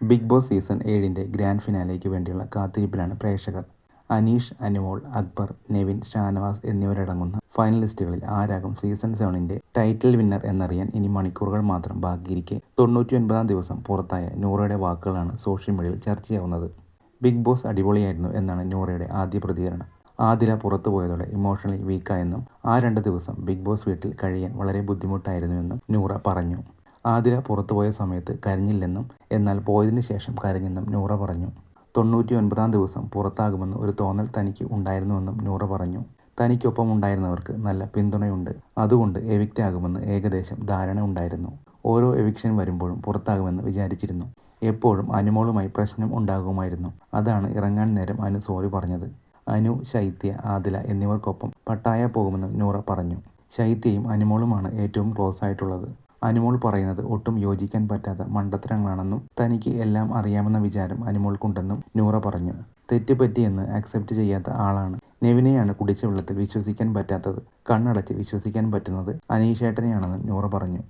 Big boss season ഏഴിന്റെ grand ഫിനാലേക്ക് വേണ്ടിയുള്ള കാത്തിരിപ്പിലാണ് പ്രേക്ഷകർ. അനീഷ് അനുമോൾ അക്ബർ നെവിൻ ഷാനവാസ് എന്നിവരടങ്ങുന്ന ഫൈനലിസ്റ്റുകളിൽ ആരാകും സീസൺ സെവനിന്റെ ടൈറ്റിൽ വിന്നർ എന്നറിയാൻ ഇനി മണിക്കൂറുകൾ മാത്രം ബാക്കിയിരിക്കെ. തൊണ്ണൂറ്റി ഒൻപതാം ദിവസം പുറത്തായ നൂറയുടെ വാക്കുകളാണ് സോഷ്യൽ മീഡിയയിൽ ചർച്ചയാവുന്നത്. ബിഗ് ബോസ് അടിപൊളിയായിരുന്നു എന്നാണ് നൂറയുടെ ആദ്യ പ്രതികരണം. ആതിര പുറത്തു പോയതോടെ ഇമോഷണലി വീക്കായെന്നും ആ രണ്ട് ദിവസം ബിഗ് ബോസ് വീട്ടിൽ കഴിയാൻ വളരെ ബുദ്ധിമുട്ടായിരുന്നുവെന്നും നൂറ പറഞ്ഞു. ആതിര പുറത്തുപോയ സമയത്ത് കരഞ്ഞില്ലെന്നും എന്നാൽ പോയതിന് ശേഷം കരഞ്ഞെന്നും നൂറ പറഞ്ഞു. തൊണ്ണൂറ്റി ഒൻപതാം ദിവസം പുറത്താകുമെന്ന് ഒരു തോന്നൽ തനിക്ക് ഉണ്ടായിരുന്നുവെന്നും നൂറ പറഞ്ഞു. തനിക്കൊപ്പം ഉണ്ടായിരുന്നവർക്ക് നല്ല പിന്തുണയുണ്ട്. അതുകൊണ്ട് എവിക്റ്റ് ആകുമെന്ന് ഏകദേശം ധാരണ ഉണ്ടായിരുന്നു. ഓരോ എവിക്ഷൻ വരുമ്പോഴും പുറത്താകുമെന്ന് വിചാരിച്ചിരുന്നു. എപ്പോഴും അനുമോളുമായി പ്രശ്നം ഉണ്ടാകുമായിരുന്നു. അതാണ് ഇറങ്ങാൻ നേരം അനു സോറി പറഞ്ഞത്. അനു ശൈത്യ ആദില എന്നിവർക്കൊപ്പം പട്ടായ പോകുമെന്നും നൂറ പറഞ്ഞു. ശൈത്യയും അനുമോളുമാണ് ഏറ്റവും ക്ലോസ് ആയിട്ടുള്ളത് അനുമോൾ പറയുന്നത് ഒട്ടും യോജിക്കാൻ പറ്റാത്ത മണ്ടത്തരങ്ങളാണെന്നും തനിക്ക് എല്ലാം അറിയാമെന്ന വിചാരം അനുമോൾക്കുണ്ടെന്നും നൂറ പറഞ്ഞു. തെറ്റ് പറ്റിയെന്ന് അക്സെപ്റ്റ് ചെയ്യാത്ത ആളാണ്. നെവിനെയാണ് കുടിച്ച വെള്ളത്തിൽ വിശ്വസിക്കാൻ പറ്റാത്തത്. കണ്ണടച്ച് വിശ്വസിക്കാൻ പറ്റുന്നത് അനീഷേട്ടനെയാണെന്നും നൂറ പറഞ്ഞു.